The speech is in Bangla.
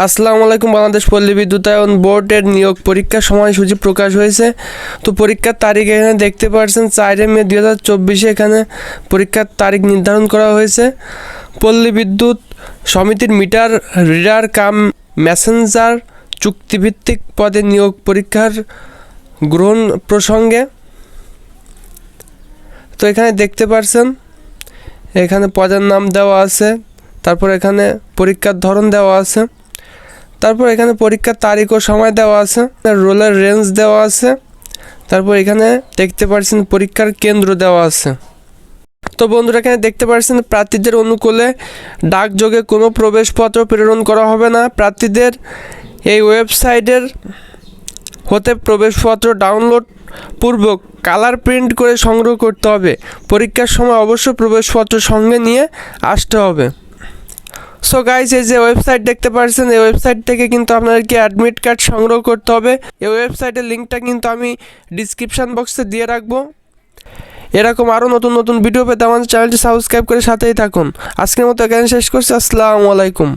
আসসালামু আলাইকুম, বাংলাদেশ পল্লী বিদ্যুতায়ন বোর্ডের নিয়োগ পরীক্ষার সময়সূচি প্রকাশ হয়েছে। তো পরীক্ষার তারিখ এখানে দেখতে পাচ্ছেন চারে মে দুই হাজার চব্বিশে এখানে পরীক্ষার তারিখ নির্ধারণ করা হয়েছে। পল্লী বিদ্যুৎ সমিতির মিটার, রিডার, কাম, মেসেঞ্জার চুক্তিভিত্তিক পদে নিয়োগ পরীক্ষার গ্রহণ প্রসঙ্গে। তো এখানে দেখতে পাচ্ছেন এখানে পদের নাম দেওয়া আছে, তারপর এখানে পরীক্ষার ধরন দেওয়া আছে। তারপর এখানে পরীক্ষার তারিখ ও সময় দেওয়া আছে রোলের রেঞ্জ দেওয়া আছে, তারপর এখানে দেখতে পাচ্ছেন পরীক্ষার কেন্দ্র দেওয়া আছে। তো বন্ধুরা, এখানে দেখতে পাচ্ছেন প্রার্থীদের অনুকূলে ডাকযোগে কোনো প্রবেশপত্র প্রেরণ করা হবে না। প্রার্থীদের এই ওয়েবসাইটের হতে প্রবেশপত্র ডাউনলোড পূর্বক কালার প্রিন্ট করে সংগ্রহ করতে হবে। পরীক্ষার সময় অবশ্য প্রবেশপত্র সঙ্গে নিয়ে আসতে হবে। সো গাইজ এই যে ওয়েবসাইট দেখতে পাচ্ছেন এই ওয়েবসাইট থেকে কিন্তু আপনাদেরকে অ্যাডমিট কার্ড সংগ্রহ করতে হবে। এই ওয়েবসাইটের লিঙ্কটা কিন্তু আমি ডিসক্রিপশান বক্সে দিয়ে রাখব। এরকম আরও নতুন নতুন ভিডিও পেতে আমাদের চ্যানেলটি সাবস্ক্রাইব করে সাথেই থাকুন। আজকের মতো এখানে শেষ করছি, আসসালামু আলাইকুম।